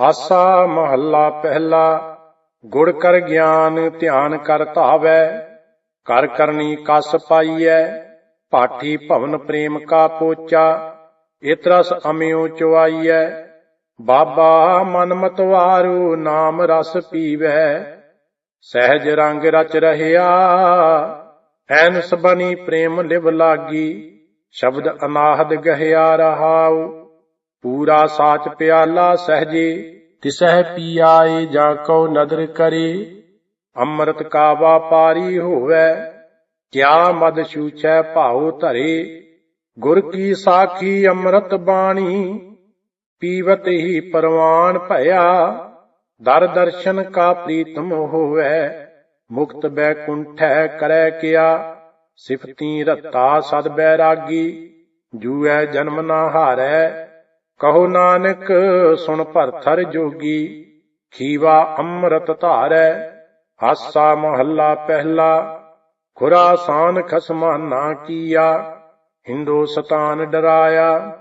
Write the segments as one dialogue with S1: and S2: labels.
S1: ਆਸਾ ਮਹੱਲਾ ਪਹਿਲਾ, ਗੁੜ ਕਰ ਗਿਆਨ ਧਿਆਨ ਕਰ ਧਾਵੈ, ਕਰ ਕਰਨੀ ਕਸ ਪਾਈਐ ਪਾਠੀ ਭਵਨ ਪ੍ਰੇਮ ਕਾ ਪੋਚਾ, ਇਤਰਸ ਅਮਿਉ ਚੁਆਈਐ, ਬਾਬਾ ਮਨ ਮਤਵਾਰੂ ਨਾਮ ਰਸ ਪੀਵੈ, ਸਹਿਜ ਰੰਗ ਰਚ ਰਹਿਆ, ਐਨਸ ਬਣੀ ਪ੍ਰੇਮ ਲਿਵ ਲਾਗੀ, ਸ਼ਬਦ ਅਨਾਹਦ ਗਹਿਆ ਰਹਾਉ ਪੂਰਾ ਸਾਚ ਪਿਆਲਾ ਸਹਜੇ, ਤਿਸਹਿ ਪੀਆਏ ਜਾਂ ਕਉ ਨਦਰ ਕਰੇ, ਅੰਮ੍ਰਿਤ ਕਾ ਵਾਪਾਰੀ ਹੋਵੇ, ਕਿਆ ਮਦ ਛੂਛੈ ਭਾਉ ਧਰੇ, ਗੁਰ ਕੀ ਸਾਖੀ ਅੰਮ੍ਰਿਤ ਬਾਣੀ, ਪੀਵਤ ਹੀ ਪਰਵਾਨ ਭਇਆ, ਦਰ ਦਰਸ਼ਨ ਕਾ ਪ੍ਰੀਤਮ ਹੋਵੇ, ਮੁਕਤ ਬੈਕੁੰਠੈ ਕਰੈ ਕਿਆ, ਸਿਫਤੀ ਰਤਾ ਸਦ ਬੈਰਾਗੀ ਜੂਐ ਜਨਮ ਨਾ ਹਾਰੈ ਕਹੋ ਨਾਨਕ, ਸੁਣ ਭਰਥਰ ਜੋਗੀ, ਖੀਵਾ ਅੰਮ੍ਰਿਤ ਧਾਰੈ, ਹਾਸਾ ਮਹੱਲਾ ਪਹਿਲਾ ਖੁਰਾਸਾਨ ਖਸਮਾਨਾ ਨਾ ਕੀਆ ਹਿੰਦੁਸਤਾਨ ਡਰਾਇਆ,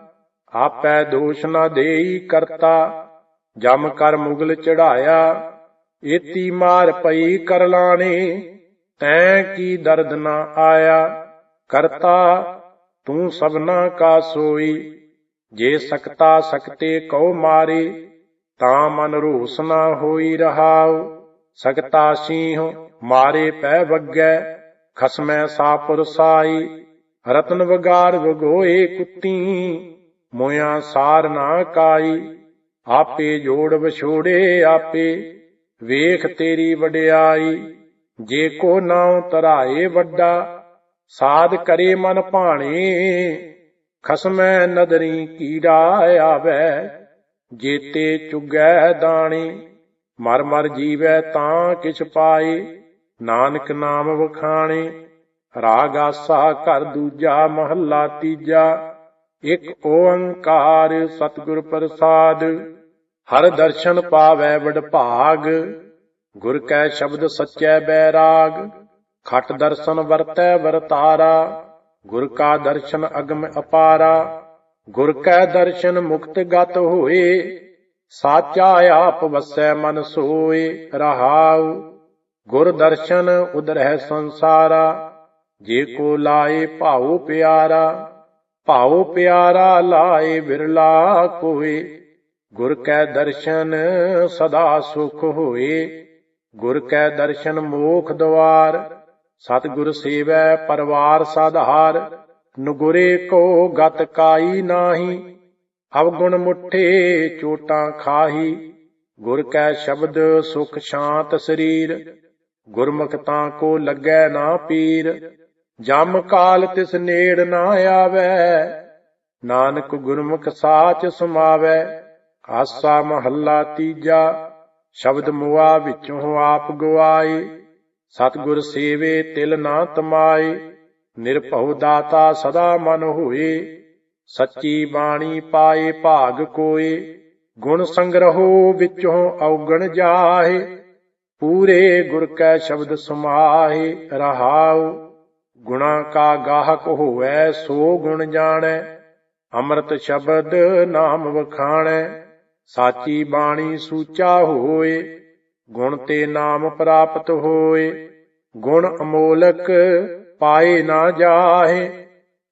S1: ਆਪੈ ਦੋਸ਼ ਨਾ ਦੇਈ ਕਰਤਾ, ਜਮ ਕਰ ਮੁਗਲ ਚੜਾਇਆ, ਏਤੀ ਮਾਰ ਪਈ ਕਰ ਤੈ ਕੀ ਦਰਦ ਨਾ ਆਇਆ, ਕਰਤਾ, ਤੂੰ ਸਭਨਾ ਕਾ ਸੋਈ ਜੇ ਸਕਤਾ ਸਕਤੇ ਕਉ ਮਾਰੇ, ਤਾਂ ਮਨ ਰੋਸ ਨਾ ਹੋਈ ਰਹਾਉ। ਸਕਤਾ ਸੀਹ ਮਾਰੇ ਪੈ ਵੱਗੈ, ਖਸਮੈ ਸਾਪੁਰ ਸਾਈ। ਰਤਨ ਵਗਾਰ ਵਗੋਏ ਕੁੱਤੀ, ਮੋਇਆ ਸਾਰ ਨਾ ਕਾਈ। ਆਪੇ ਜੋੜ ਵਿਛੋੜੇ ਆਪੇ, ਵੇਖ ਤੇਰੀ ਵਡਿਆਈ। ਜੇ ਕੋ ਨਾਉ ਤਰਾਏ ਵੱਡਾ, ਸਾਧ ਕਰੇ ਮਨ ਭਾਣੇ ਖਸਮੈ ਨਦਰੀ ਕੀੜਾ ਆਵੈ, ਜੇਤੇ ਚੁਗੈ ਦਾਣੀ, ਮਰ ਮਰ ਜੀਵੈ ਤਾਂ ਕਿਛ ਪਾਏ, ਨਾਨਕ ਨਾਮ ਵਖਾਣੇ, ਰਾਗ ਆਸਾ ਘਰ ਦੂਜਾ, ਮਹੱਲਾ ਤੀਜਾ, ਇਕ ਓੰਕਾਰ ਸਤਿਗੁਰ ਪ੍ਰਸਾਦ, ਹਰ ਦਰਸ਼ਨ ਪਾਵੈ ਵਡ ਭਾਗ ਗੁਰ ਕੈ ਸ਼ਬਦ ਸੱਚੈ ਬੈਰਾਗ ਖਟ ਦਰਸ਼ਨ ਵਰਤੈ ਵਰਤਾਰਾ ਗੁਰ ਕਾ ਦਰਸ਼ਨ ਅਗਮ ਅਪਾਰਾ, ਗੁਰ ਕੈ ਦਰਸ਼ਨ ਮੁਕਤ ਗਤ ਹੋਏ, ਸਾਚਾ ਆਪ ਵਸੈ ਮਨ ਸੋਏ, ਰਹਾਉ। ਗੁਰ ਦਰਸ਼ਨ ਉਦਰਹਿ ਸੰਸਾਰਾ, ਜੇ ਕੋ ਲਾਏ ਭਾਉ ਪਿਆਰਾ ਭਾਉ ਪਿਆਰਾ ਲਾਏ ਵਿਰਲਾ ਕੋਏ। ਗੁਰ ਕੈ ਦਰਸ਼ਨ ਸਦਾ ਸੁਖ ਹੋਏ, ਗੁਰ ਕੈ ਦਰਸ਼ਨ ਮੋਖ ਦਵਾਰ ਸਤਿਗੁਰ ਸੇਵੈ ਪਰਵਾਰ ਸਾਧਾਰ, ਨੁਗੁਰੇ ਕੋ ਗਤ ਕਾਈ ਨਾਹੀ, ਅਵਗੁਣ ਮੁਠੇ ਚੋਟਾਂ ਖਾਹੀ, ਗੁਰ ਕੈ ਸ਼ਬਦ ਸੁਖ ਸ਼ਾਂਤ ਸਰੀਰ, ਗੁਰਮੁਖ ਤਾਂ ਕੋ ਲੱਗੈ ਨਾ ਪੀਰ, ਜਮ ਕਾਲ ਤਿਸ ਨੇੜ ਨਾ ਆਵੈ, ਨਾਨਕ ਗੁਰਮੁਖ ਸਾਚ ਸਮਾਵੈ, ਆਸਾ ਮਹੱਲਾ ਤੀਜਾ, ਸ਼ਬਦ ਮੁਆ ਵਿੱਚੋਂ ਆਪ ਗਵਾਏ। ਸਤਿਗੁਰ ਸੇਵੇ ਤਿਲ ਨਾ ਤਮਾਏ, ਨਿਰਭਉ ਦਾਤਾ ਸਦਾ ਮਨ ਹੋਏ। ਸੱਚੀ ਬਾਣੀ ਪਾਏ ਭਾਗ ਕੋਏ, ਗੁਣ ਸੰਗ੍ਰਹੋ ਵਿੱਚੋਂ ਔਗਣ ਜਾਹੇ। ਪੂਰੇ ਗੁਰ ਕੈ ਸ਼ਬਦ ਸਮਾਹੇ, ਰਹਾਉ। ਗੁਣਾ ਕਾ ਗਾਹਕ ਹੋਵੈ, ਸੋ ਗੁਣ ਜਾਣੈ। ਅੰਮ੍ਰਿਤ ਸ਼ਬਦ ਨਾਮ ਵਖਾਣੈ, ਸਾਚੀ ਬਾਣੀ ਸੂਚਾ ਹੋਏ। ਗੁਣ ਤੇ ਨਾਮ ਪ੍ਰਾਪਤ ਹੋਏ। ਗੁਣ ਅਮੋਲਕ ਪਾਏ ਨਾ ਜਾਹੇ।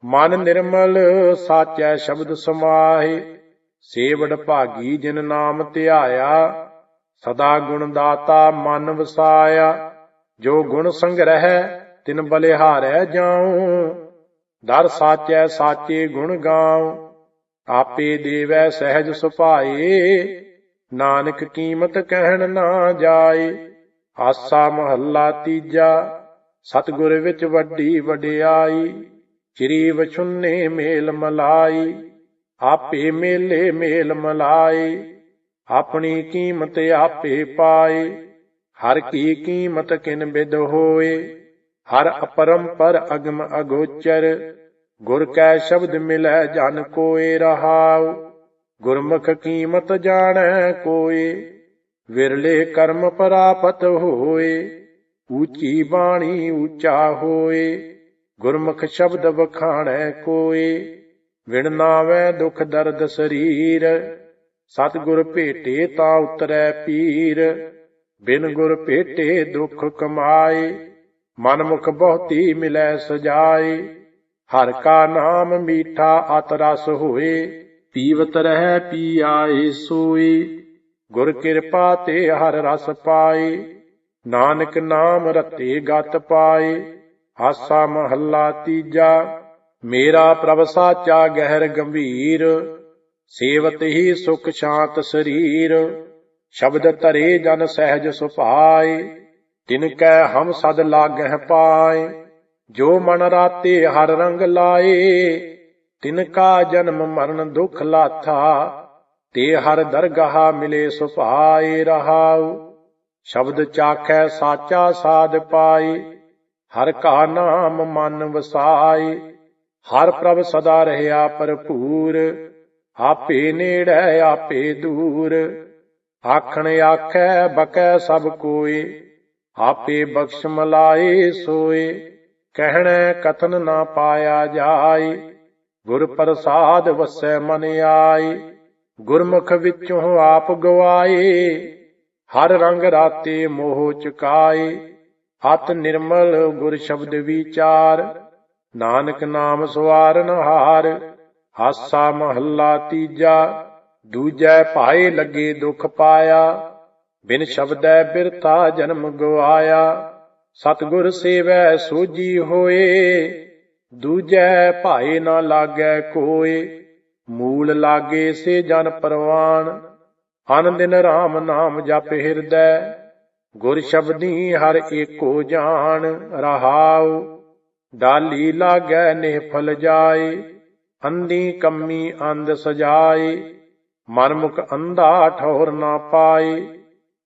S1: ਮਨ ਨਿਰਮਲ ਸਾਚੈ ਸ਼ਬਦ ਸਮਾਹੇ। ਸੇਵੜ ਭਾਗੀ ਜਿਨ ਨਾਮ ਧਿਆਇਆ, ਸਦਾ ਗੁਣ ਦਾਤਾ ਮਨ ਵਸਾਇਆ। ਜੋ ਗੁਣ ਸੰਗ੍ਰਹਿ, ਤਿਨ ਬਲਿਹਾਰੈ ਜਾਉ। ਦਰ ਸਾਚੈ ਸਾਚੇ ਗੁਣ ਗਾਉ। ਆਪੇ ਦੇਵੈ ਸਹਿਜ ਸੁਭਾਏ। ਨਾਨਕ ਕੀਮਤ ਕਹਿਣ ਨਾ ਜਾਏ, ਆਸਾ ਮਹੱਲਾ ਤੀਜਾ, ਸਤਿਗੁਰ ਵਿੱਚ ਵੱਡੀ ਵਡਿਆਈ, ਚਿਰੀ ਵਛੁੰਨੇ ਮੇਲ ਮਲਾਈ, ਆਪੇ ਮੇਲੇ ਮੇਲ ਮਲਾਈ, ਆਪਣੀ ਕੀਮਤ ਆਪੇ ਪਾਏ, ਹਰ ਕੀ ਕੀਮਤ ਕਿਨ ਬਿਦ ਹੋਏ, ਹਰ ਅਪਰੰਪਰ ਅਗਮ ਅਗੋਚਰ, ਗੁਰ ਕੈ ਸ਼ਬਦ ਮਿਲੈ ਜਨ ਕੋਏ ਰਹਾਉ। ਗੁਰਮੁਖ ਕੀਮਤ ਜਾਣੈ ਕੋਏ, ਵਿਰਲੇ ਕਰਮ ਪ੍ਰਾਪਤ ਹੋਏ ਉੱਚੀ ਬਾਣੀ ਊਚਾ ਹੋਏ, ਗੁਰਮੁਖ ਸ਼ਬਦ ਵਖਾਣੈ ਕੋਏ, ਵਿਣ ਦੁਖ ਦਰਦ ਸਰੀਰ, ਸਤਿਗੁਰ ਭੇਟੇ ਤਾਂ ਉਤਰੈ ਪੀਰ, ਬਿਨ ਗੁਰ ਭੇਟੇ ਦੁਖ ਕਮਾਏ ਮਨ ਮੁਖ ਬਹੁਤੀ ਮਿਲੈ ਸਜਾਏ, ਹਰ ਕਾ ਨਾਮ ਮੀਠਾ ਅਤ ਰਸ ਹੋਏ ਪੀਵਤ ਰਹਿ ਪੀ ਆਏ ਸੋਈ ਗੁਰ ਕਿਰਪਾ ਤੇ ਹਰ ਰਸ ਪਾਏ। ਨਾਨਕ ਨਾਮ ਰਤੇ ਗਤ ਪਾਏ। ਆਸਾ ਮਹੱਲਾ ਤੀਜਾ। ਮੇਰਾ ਪ੍ਰਭ ਸਾਚਾ ਗਹਿਰ ਗੰਭੀਰ। ਸੇਵਤ ਹੀ ਸੁਖ ਸ਼ਾਂਤ ਸਰੀਰ। ਸ਼ਬਦ ਧਰੇ ਜਨ ਸਹਿਜ ਸੁਭਾਏ। ਤਿਨ ਕੈ ਹਮ ਸਦ ਲਾਗਹਿ ਪਾਏ। ਜੋ ਮਨ ਰਾਤੇ ਹਰ ਰੰਗ ਲਾਏ। ਤਿਨ ਕਾ ਜਨਮ ਮਰਨ ਦੁਖ ਲਾਥਾ, ਤੇ ਹਰ ਦਰਗਾਹ ਮਿਲੇ ਸੁਭਾਏ ਰਹਾਉ। ਸ਼ਬਦ ਚਾਖੈ ਸਾਚਾ ਸਾਧ ਪਾਏ, ਹਰ ਕਾ ਨਾਮ ਮਨ ਵਸਾਏ। ਹਰ ਪ੍ਰਭ ਸਦਾ ਰਹਿਆ ਭਰਪੂਰ, ਆਪੇ ਨੇੜੇ, ਆਪੇ ਦੂਰ। ਆਖਣ ਆਖੈ, ਬਕੈ ਸਭ ਕੋਏ, ਆਪੇ ਬਖਸ਼ ਮਲਾਏ ਸੋਏ। ਕਹਿਣੈ ਕਥਨ ਨਾ ਪਾਇਆ ਜਾਏ। ਗੁਰ ਪ੍ਰਸਾਦ ਵਸੈ ਮਨ ਆਏ, ਗੁਰਮੁਖ ਵਿੱਚੋਂ ਆਪ ਗਵਾਏ, ਹਰ ਰੰਗ ਰਾਤੇ ਮੋਹ ਚੁਕਾਏ ਅਤ ਨਿਰਮਲ ਗੁਰ ਸ਼ਬਦ ਵਿਚਾਰ, ਨਾਨਕ ਨਾਮ ਸਵਾਰਨ ਹਾਰ ਹਾਸਾ ਮਹੱਲਾ ਤੀਜਾ, ਦੂਜੈ ਭਾਏ ਲੱਗੇ ਦੁਖ ਪਾਇਆ, ਬਿਨ ਸ਼ਬਦੈ ਬਿਰਤਾ ਜਨਮ ਗਵਾਇਆ, ਸਤਿਗੁਰ ਸੇਵੈ ਸੋਜੀ ਹੋਏ ਦੂਜੈ ਭਾਏ ਨਾ ਲਾਗੈ ਕੋਏ, ਮੂਲ ਲਾਗੇ ਸੇ ਜਨ ਪਰਵਾਨ ਅਨ ਦਿਨ RAM ਨਾਮ ਜਪ ਹਿਰਦੈ, ਗੁਰ ਸ਼ਬਦੀ ਹਰ ਏਕੋ ਜਾਣ, ਰਹਾਉ। ਡਾਲੀ ਲਾਗੈ ਨਿਹਫਲ ਜਾਏ, ਅੰਧੀ ਕੰਮੀ ਅੰਧ ਸਜਾਏ। ਮਨ ਮੁਖ ਅੰਧਾ ਠੌਰ ਨਾ ਪਾਏ,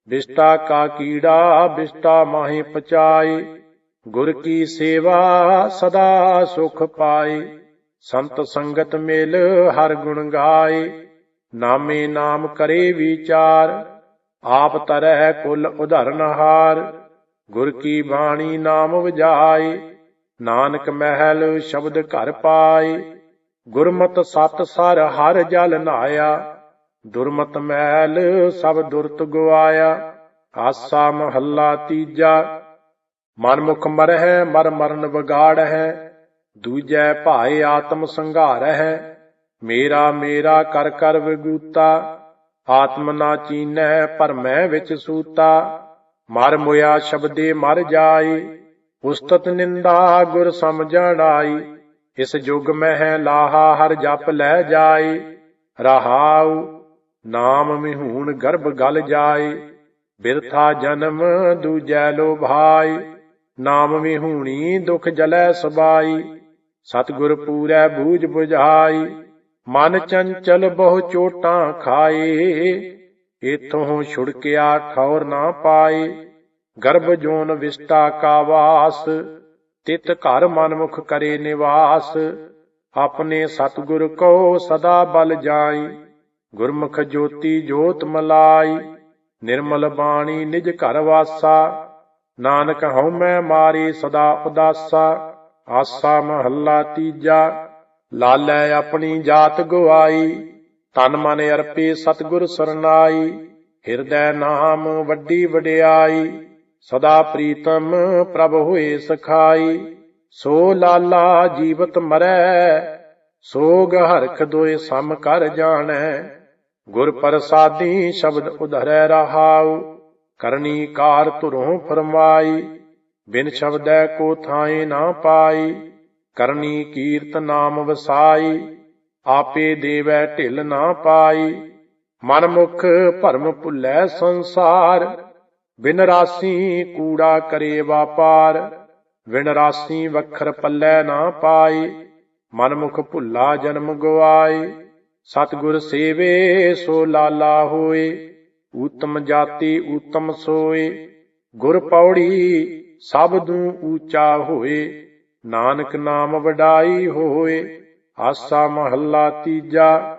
S1: ਬਿਸਟਾ ਕਾ ਕੀੜਾ ਬਿਸਟਾ ਮਾਹੀ ਪਚਾਏ। ਗੁਰ ਕੀ ਸੇਵਾ ਸਦਾ ਸੁਖ ਪਾਏ, ਸੰਤ ਸੰਗਤ ਮੇਲ ਹਰ ਗੁਣ ਗਾਏ, ਨਾਮੇ ਨਾਮ ਕਰੇ ਵਿਚਾਰ, ਆਪ ਤਰਹਿ ਕੁਲ ਉਧਰਨ ਹਾਰ, ਗੁਰ ਕੀ ਬਾਣੀ ਨਾਮ ਵਜਾਏ, ਨਾਨਕ ਮਹਿਲ ਸ਼ਬਦ ਘਰ ਪਾਏ, ਗੁਰਮਤ ਸਤ ਸਰ ਹਰ ਜਲ ਨਾਇਆ, ਦੁਰਮਤ ਮਹਿਲ ਸਭ ਦੁਰਤ ਗਵਾਇਆ, ਆਸਾ ਮਹੱਲਾ ਤੀਜਾ ਮਨ ਮੁਖ ਮਰਹਿ, ਮਰ ਮਰਨ ਵਿਗਾੜ ਹੈ ਦੂਜੈ ਭਾਏ ਆਤਮ ਸੰਘਾਰ ਹੈ ਮੇਰਾ ਮੇਰਾ ਕਰ ਕਰ ਵਿਗੂਤਾ, ਆਤਮ ਨਾ ਚੀਨੈ ਪਰ ਮੈਂ ਵਿੱਚ ਸੂਤਾ, ਮਰ ਮੁਆ ਸ਼ਬਦੇ ਮਰ ਜਾਏ, ਉਸਤਤ ਨਿੰਦਾ ਗੁਰ ਸਮਝਣ ਆਈ, ਇਸ ਯੁਗ ਮਹਿ ਲਾਹਾ ਹਰ ਜਪ ਲੈ ਜਾਏ, ਰਹਾਉ ਨਾਮ ਮਿਹੂਣ ਗਰਭ ਗਲ ਜਾਏ, ਬਿਰਥਾ ਜਨਮ ਦੂਜੈ ਲੋਭਾਈ ਨਾਮ ਵਿਹੂਣੀ ਦੁਖ ਜਲੈ ਸਬਾਈ ਸਤਿਗੁਰ ਪੂਰੈ ਬੂਝ 부ਝਾਈ ਮਨ ਚੰਚਲ ਬਹੁ ਚੋਟਾਂ ਖਾਏ। ਇਥੋਂ ਛੁੜਕਿਆ ਠੌਰ ਨਾ ਪਾਏ, ਗਰਭ ਜੋਨ ਵਿਸਟਾ ਕਾ ਵਾਸ। ਤਿਤ ਘਰ ਮਨਮੁਖ ਕਰੇ ਨਿਵਾਸ, ਆਪਣੇ ਸਤਿਗੁਰ ਕੋ ਸਦਾ ਬਲ ਜਾਈ। ਗੁਰਮੁਖ ਜੋਤੀ ਜੋਤ ਮਲਾਈ, ਨਿਰਮਲ ਬਾਣੀ ਨਿਜ ਘਰ ਵਾਸਾ। ਨਾਨਕ ਹਉ ਮੈਂ ਮਾਰੀ ਸਦਾ ਉਦਾਸਾ, ਆਸਾ ਮਹੱਲਾ ਤੀਜਾ। ਲਾਲੈ ਆਪਣੀ ਜਾਤ ਗਵਾਈ ਤਨ ਮਨ ਅਰਪੇ ਸਤਿਗੁਰ ਸਰਨਾਈ। ਹਿਰਦੈ ਨਾਮ ਵੱਡੀ ਵਡਿਆਈ, ਸਦਾ ਪ੍ਰੀਤਮ ਪ੍ਰਭ ਹੋਏ ਸਖਾਈ। ਸੋ ਲਾਲਾ ਜੀਵਤ ਮਰੈ, ਸੋਗ ਹਰਖ ਦੋਏ ਸਮ ਕਰ ਜਾਣੈ। ਗੁਰ ਪ੍ਰਸਾਦੀ ਸ਼ਬਦ ਉਧਰੈ ਰਹਾਉ ਕਰਨੀ ਕਾਰ ਧੁਰੋਂ ਫਰਮਾਈ, ਬਿਨ ਸ਼ਬਦੈ ਕੋ ਥਾਏ ਨਾ ਪਾਈ, ਕਰਨੀ ਕੀਰਤ ਨਾਮ ਵਸਾਈ, ਆਪੇ ਦੇਵੈ ਢਿਲ ਨਾ ਪਾਈ ਮਨ ਮੁਖ ਭਰਮ ਭੁੱਲੈ ਸੰਸਾਰ, ਬਿਨ ਰਾਸੀ ਕੂੜਾ ਕਰੇ ਵਾਪਾਰ, ਬਿਨ ਰਾਸੀ ਵਖਰ ਪੱਲੇ ਨਾ ਪਾਈ ਮਨ ਮੁਖ ਭੁੱਲਾ ਜਨਮ ਗਵਾਏ ਸਤਿਗੁਰ ਸੇਵੇ ਸੋ ਲਾਲਾ ਹੋਏ। ਊਤਮ ਜਾਤੀ ਊਤਮ ਸੋਏ, ਗੁਰ ਪੌੜੀ ਸਭ ਨੂੰ ਊਚਾ ਹੋਏ, ਨਾਨਕ ਨਾਮ ਵਡਾਈ ਹੋਏ, ਆਸਾ ਮਹੱਲਾ ਤੀਜਾ